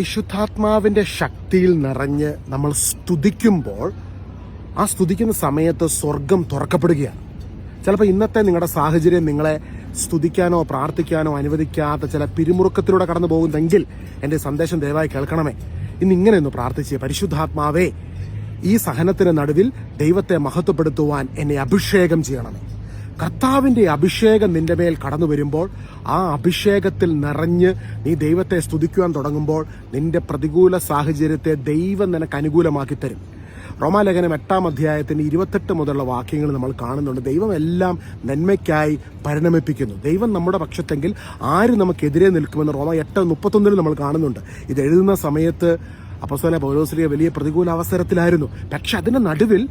വിശുദ്ധാത്മാവിന്റെ ശക്തിയിൽ നിറഞ്ഞ് നമ്മൾ സ്തുതിക്കുമ്പോൾ ആ സ്തുതിക്കുന്ന സമയത്ത് സ്വർഗം തുറക്കപ്പെടുകയാണ്. ചിലപ്പോൾ ഇന്നത്തെ നിങ്ങളുടെ സാഹചര്യം നിങ്ങളെ സ്തുതിക്കാനോ പ്രാർത്ഥിക്കാനോ അനുവദിക്കാത്ത ചില പിരിമുറുക്കത്തിലൂടെ കടന്നു പോകുന്നെങ്കിൽ എന്റെ സന്ദേശം ദയവായി കേൾക്കണമേ. ഇന്ന് ഇങ്ങനെയൊന്ന് പ്രാർത്ഥിച്ച് പരിശുദ്ധാത്മാവേ ഈ സഹനത്തിന് നടുവിൽ ദൈവത്തെ മഹത്വപ്പെടുത്തുവാൻ എന്നെ അഭിഷേകം ചെയ്യണമേ. കർത്താവിന്റെ അഭിഷേകം നിന്റെ മേൽ കടന്നു വരുമ്പോൾ ആ അഭിഷേകത്തിൽ നിറഞ്ഞ് നീ ദൈവത്തെ സ്തുതിക്കുവാൻ തുടങ്ങുമ്പോൾ നിന്റെ പ്രതികൂല സാഹചര്യത്തെ ദൈവം നിനക്ക് അനുകൂലമാക്കി തരും. റോമാലേഖനം എട്ടാം അധ്യായത്തിന് ഇരുപത്തെട്ട് മുതലുള്ള വാക്യങ്ങൾ നമ്മൾ കാണുന്നുണ്ട്. ദൈവം എല്ലാം നന്മയ്ക്കായി പരിണമിപ്പിക്കുന്നു. ദൈവം നമ്മുടെ പക്ഷത്തെങ്കിൽ ആര് നമുക്കെതിരെ നിൽക്കുമെന്ന് റോമ എട്ട് മുപ്പത്തൊന്നിൽ നമ്മൾ കാണുന്നുണ്ട്. ഇത് എഴുതുന്ന സമയത്ത് അപ്പസ്വല പൗലോസ്ലിയ വലിയ പ്രതികൂല അവസരത്തിലായിരുന്നു പക്ഷെ അതിന്റെ നടുവിൽ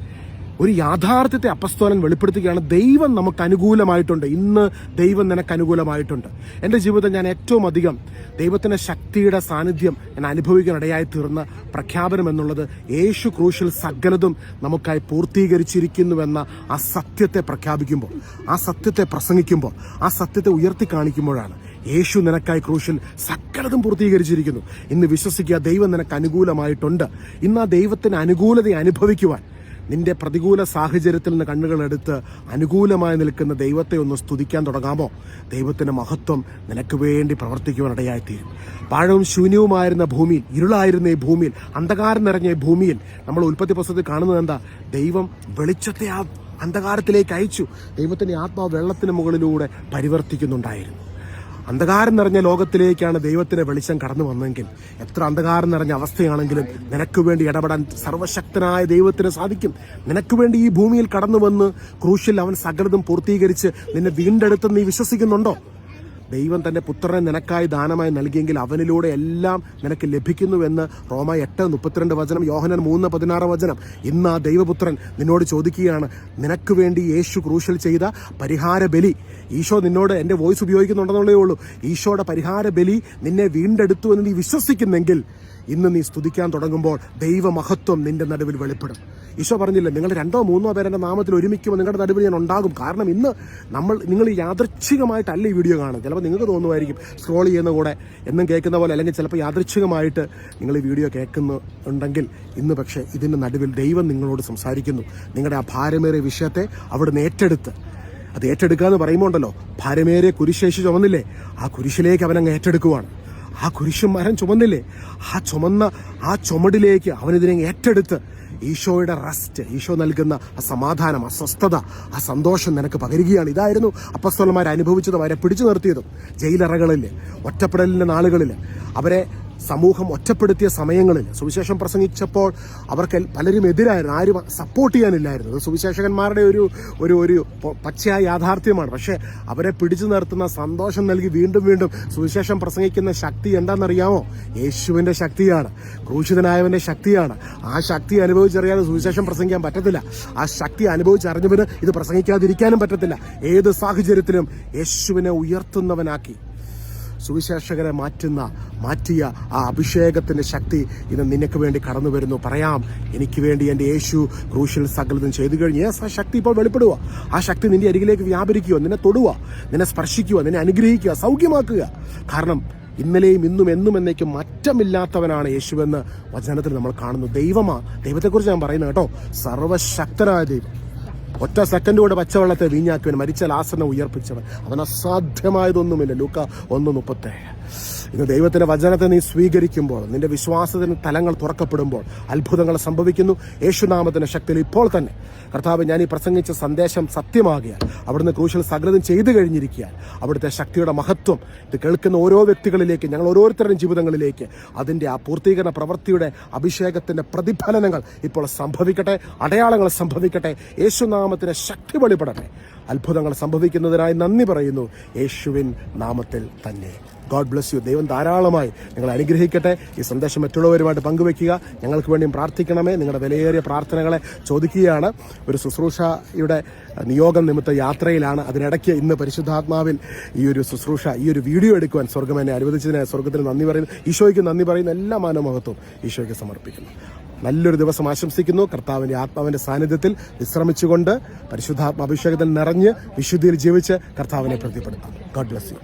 ഒരു യാഥാർത്ഥ്യത്തെ അപ്പസ്തോലൻ വെളിപ്പെടുത്തുകയാണ്. ദൈവം നമുക്ക് അനുകൂലമായിട്ടുണ്ട്. ഇന്ന് ദൈവം നിനക്ക് അനുകൂലമായിട്ടുണ്ട്. എന്റെ ജീവിതം ഞാൻ ഏറ്റവും അധികം ദൈവത്തിന്റെ ശക്തിയുടെ സാന്നിധ്യം ഞാൻ അനുഭവിക്കാനിടയായി തീർന്ന പ്രഖ്യാപനം എന്നുള്ളത് യേശു ക്രൂശിൽ സകലതും നമുക്കായി പൂർത്തീകരിച്ചിരിക്കുന്നുവെന്ന ആ സത്യത്തെ പ്രഖ്യാപിക്കുമ്പോൾ ആ സത്യത്തെ പ്രസംഗിക്കുമ്പോൾ ആ സത്യത്തെ ഉയർത്തി കാണിക്കുമ്പോഴാണ് യേശു നിനക്കായി ക്രൂശിൽ സകലതും പൂർത്തീകരിച്ചിരിക്കുന്നു. ഇന്ന് വിശ്വസിക്കുക ദൈവം നിനക്ക് അനുകൂലമായിട്ടുണ്ട്. ഇന്ന് ആ ദൈവത്തിന് അനുകൂലത അനുഭവിക്കുവാൻ നിന്റെ പ്രതികൂല സാഹചര്യത്തിൽ നിന്ന് കണ്ണുകളെടുത്ത് അനുകൂലമായി നിൽക്കുന്ന ദൈവത്തെ ഒന്ന് സ്തുതിക്കാൻ തുടങ്ങാമോ? ദൈവത്തിന്റെ മഹത്വം നിനക്ക് വേണ്ടി പ്രവർത്തിക്കുവാനിടയായിത്തീരും പാഴവും ശൂന്യവുമായിരുന്ന ഭൂമിയിൽ ഇരുളായിരുന്ന ഈ ഭൂമിയിൽ അന്ധകാരം നിറഞ്ഞ ഈ ഭൂമിയിൽ നമ്മൾ ഉൽപ്പത്തി പുസ്തകത്തിൽ കാണുന്നത് എന്താ? ദൈവം വെളിച്ചത്തെ ആ അന്ധകാരത്തിലേക്ക് അയച്ചു. ദൈവത്തിന്റെ ആത്മാവ് വെള്ളത്തിന് മുകളിലൂടെ പരിവർത്തിക്കുന്നുണ്ടായിരുന്നു. അന്ധകാരം നിറഞ്ഞ ലോകത്തിലേക്കാണ് ദൈവത്തിന്റെ വെളിച്ചം കടന്നു വന്നെങ്കിൽ എത്ര അന്ധകാരം നിറഞ്ഞ അവസ്ഥയാണെങ്കിലും നിനക്ക് വേണ്ടി ഇടപെടാൻ സർവശക്തനായ ദൈവത്തിന് സാധിക്കും. നിനക്ക് വേണ്ടി ഈ ഭൂമിയിൽ കടന്നു വന്ന് ക്രൂശിൽ അവൻ സകലതും പൂർത്തീകരിച്ച് നിന്നെ വീണ്ടെടുത്ത് നീ വിശ്വസിക്കുന്നുണ്ടോ? ദൈവം തന്റെ പുത്രനെ നിനക്കായി ദാനമായി നൽകിയെങ്കിൽ അവനിലൂടെ എല്ലാം നിനക്ക് ലഭിക്കുന്നുവെന്ന് റോമ എട്ട് മുപ്പത്തിരണ്ട് വചനം യോഹനൻ മൂന്ന് പതിനാറ് വചനം. ഇന്ന് ആ ദൈവപുത്രൻ നിന്നോട് ചോദിക്കുകയാണ് നിനക്ക് വേണ്ടി യേശു ക്രൂശൽ ചെയ്ത പരിഹാര ബലി ഈശോ നിന്നോട് എന്റെ വോയിസ് ഉപയോഗിക്കുന്നുണ്ടെന്നുള്ളേ ഉള്ളൂ. ഈശോയുടെ പരിഹാര ബലി നിന്നെ വീണ്ടെടുത്തു എന്ന് നീ വിശ്വസിക്കുന്നെങ്കിൽ ഇന്ന് നീ സ്തുതിക്കാൻ തുടങ്ങുമ്പോൾ ദൈവമഹത്വം നിന്റെ നടുവിൽ വെളിപ്പെടും. ഈശോ പറഞ്ഞില്ല നിങ്ങൾ രണ്ടോ മൂന്നോ പേരെ നാമത്തിൽ ഒരുമിക്കുമ്പോൾ നിങ്ങളുടെ നടുവിൽ ഞാൻ ഉണ്ടാകും. കാരണം ഇന്ന് നമ്മൾ നിങ്ങൾ യാദൃച്ഛികമായിട്ടല്ല ഈ വീഡിയോ കാണും ചിലപ്പോൾ നിങ്ങൾക്ക് തോന്നുമായിരിക്കും സ്ക്രോൾ ചെയ്യുന്ന കൂടെ എന്നും കേൾക്കുന്ന പോലെ അല്ലെങ്കിൽ ചിലപ്പോൾ യാദൃച്ഛികമായിട്ട് നിങ്ങൾ ഈ വീഡിയോ കേൾക്കുന്നുണ്ടെങ്കിൽ ഇന്ന് പക്ഷേ ഇതിന്റെ നടുവിൽ ദൈവം നിങ്ങളോട് സംസാരിക്കുന്നു. നിങ്ങളുടെ ആ ഭാരമേറിയ വിഷയത്തെ അവിടുന്ന് ഏറ്റെടുത്ത്. അത് ഏറ്റെടുക്കുക എന്ന് പറയുമ്പോൾ ഉണ്ടല്ലോ ഭാരമേറിയ കുരിശേഷി ചുമന്നില്ലേ? ആ കുരിശിലേക്ക് അവനങ്ങ് ഏറ്റെടുക്കുവാണ്. ആ കുരിശ് മരം ചുമന്നില്ലേ? ആ ചുമന്ന ആ ചുമടിലേക്ക് അവനിതിനെ ഏറ്റെടുത്ത് ഈശോയുടെ റെസ്റ്റ് ഈശോ നൽകുന്ന ആ സമാധാനം ആ സ്വസ്ഥത ആ സന്തോഷം നിനക്ക് പകരുകയാണ്. ഇതായിരുന്നു അപ്പസ്തോലന്മാർ അനുഭവിച്ചതും അവരെ പിടിച്ചു നിർത്തിയതും. ജയിലറകളിൽ ഒറ്റപ്പെടലിന്റെ നാളുകളിൽ അവരെ സമൂഹം ഒറ്റപ്പെടുത്തിയ സമയങ്ങളിൽ സുവിശേഷം പ്രസംഗിച്ചപ്പോൾ അവർക്ക് പലരും എതിരായിരുന്നു ആരും സപ്പോർട്ട് ചെയ്യാനില്ലായിരുന്നു. സുവിശേഷകന്മാരുടെ ഒരു ഒരു ഒരു പച്ചയായ യാഥാർത്ഥ്യമാണ്. പക്ഷേ അവരെ പിടിച്ചു നിർത്തുന്ന സന്തോഷം നൽകി വീണ്ടും വീണ്ടും സുവിശേഷം പ്രസംഗിക്കുന്ന ശക്തി എന്താണെന്നറിയാമോ? യേശുവിന്റെ ശക്തിയാണ് ക്രൂശിതനായവന്റെ ശക്തിയാണ്. ആ ശക്തി അനുഭവിച്ചറിയാതെ സുവിശേഷം പ്രസംഗിക്കാൻ പറ്റത്തില്ല. ആ ശക്തി അനുഭവിച്ചറിഞ്ഞവന് ഇത് പ്രസംഗിക്കാതിരിക്കാനും പറ്റത്തില്ല. ഏത് സാഹചര്യത്തിലും യേശുവിനെ ഉയർത്തുന്നവനാക്കി. സുവിശേഷകരെ മാറ്റുന്ന മാറ്റിയ ആ അഭിഷേകത്തിന്റെ ശക്തി ഇന്ന് നിനക്ക് വേണ്ടി കടന്നു വരുന്നു. പറയാം എനിക്ക് വേണ്ടി എന്റെ യേശു ക്രൂശിൽ സകലതും ചെയ്തു കഴിഞ്ഞ്. യേസ് ആ ശക്തി ഇപ്പോൾ വെളിപ്പെടുക ആ ശക്തി നിന്റെ അരികിലേക്ക് വ്യാപരിക്കുക നിന്നെ തൊടുക നിന്നെ സ്പർശിക്കുക നിന്നെ അനുഗ്രഹിക്കുക സൗഖ്യമാക്കുക. കാരണം ഇന്നലെയും ഇന്നും എന്നും എന്നേക്കും മാറ്റമില്ലാത്തവനാണ് യേശുവെന്ന് വചനത്തിൽ നമ്മൾ കാണുന്നു. ദൈവമാ ദൈവത്തെക്കുറിച്ച് ഞാൻ പറയുന്നത് കേട്ടോ. സർവശക്തനായ ദൈവം. ഒറ്റ സെക്കൻഡ് കൊണ്ട് പച്ചവെള്ളത്തെ വീഞ്ഞാക്കുവാൻ മരിച്ച ലാസനെ ഉയർപ്പിച്ചവൻ. അവൻ അസാധ്യമായതൊന്നുമില്ല. ലൂക്ക ഒന്ന് മുപ്പത്തേഴ്. ഇന്ന് ദൈവത്തിന്റെ വചനത്തെ നീ സ്വീകരിക്കുമ്പോൾ നിന്റെ വിശ്വാസത്തിന് തലങ്ങൾ തുറക്കപ്പെടുമ്പോൾ അത്ഭുതങ്ങൾ സംഭവിക്കുന്നു. യേശുനാമത്തിന്റെ ശക്തിയിൽ ഇപ്പോൾ തന്നെ കർത്താവ് ഞാൻ ഈ പ്രസംഗിച്ച സന്ദേശം സത്യമാകിയാൽ അവിടുന്ന് ക്രൂശിൽ സകലതും ചെയ്തു കഴിഞ്ഞിരിക്കാൻ അവിടുത്തെ ശക്തിയുടെ മഹത്വം ഇത് കേൾക്കുന്ന ഓരോ വ്യക്തികളിലേക്ക് ഞങ്ങൾ ഓരോരുത്തരുടെയും ജീവിതങ്ങളിലേക്ക് അതിന്റെ ആ പൂർത്തീകരണ പ്രവൃത്തിയുടെ അഭിഷേകത്തിന്റെ പ്രതിഫലനങ്ങൾ ഇപ്പോൾ സംഭവിക്കട്ടെ അടയാളങ്ങൾ സംഭവിക്കട്ടെ. യേശുനാമത്തിന് ശക്തി വെളിപ്പെടട്ടെ. അത്ഭുതങ്ങൾ സംഭവിക്കുന്നതിനായി നന്ദി പറയുന്നു. യേശുവിൻ നാമത്തിൽ തന്നെ. ഗോഡ് ബ്ലസ് യു ദൈവം ധാരാളമായി നിങ്ങൾ അനുഗ്രഹിക്കട്ടെ. ഈ സന്ദേശം മറ്റുള്ളവരുമായിട്ട് പങ്കുവെക്കുക ഞങ്ങൾക്ക് വേണ്ടിയും പ്രാർത്ഥിക്കണമേ. നിങ്ങളുടെ വിലയേറിയ പ്രാർത്ഥനകളെ ചോദിക്കുകയാണ്. ഒരു ശുശ്രൂഷയുടെ നിയോഗം നിമിത്ത യാത്രയിലാണ്. അതിനിടയ്ക്ക് ഇന്ന് പരിശുദ്ധാത്മാവിൽ ഈ ഒരു ശുശ്രൂഷ ഈ ഒരു വീഡിയോ എടുക്കുവാൻ സ്വർഗം എന്നെ അനുവദിച്ചതിന് സ്വർഗത്തിന് നന്ദി പറയുന്നു. ഈശോയ്ക്ക് നന്ദി പറയുന്ന. എല്ലാ മാനമഹത്വവും ഈശോയ്ക്ക് സമർപ്പിക്കുന്നു. നല്ലൊരു ദിവസം ആശംസിക്കുന്നു. കർത്താവിന്റെ ആത്മാവിന്റെ സാന്നിധ്യത്തിൽ വിശ്രമിച്ചുകൊണ്ട് പരിശുദ്ധാത്മാഭിഷേകത്തിൽ നിറഞ്ഞ് വിശുദ്ധിയിൽ ജീവിച്ച് കർത്താവിനെ പ്രതിപ്പെടുത്താം. God bless you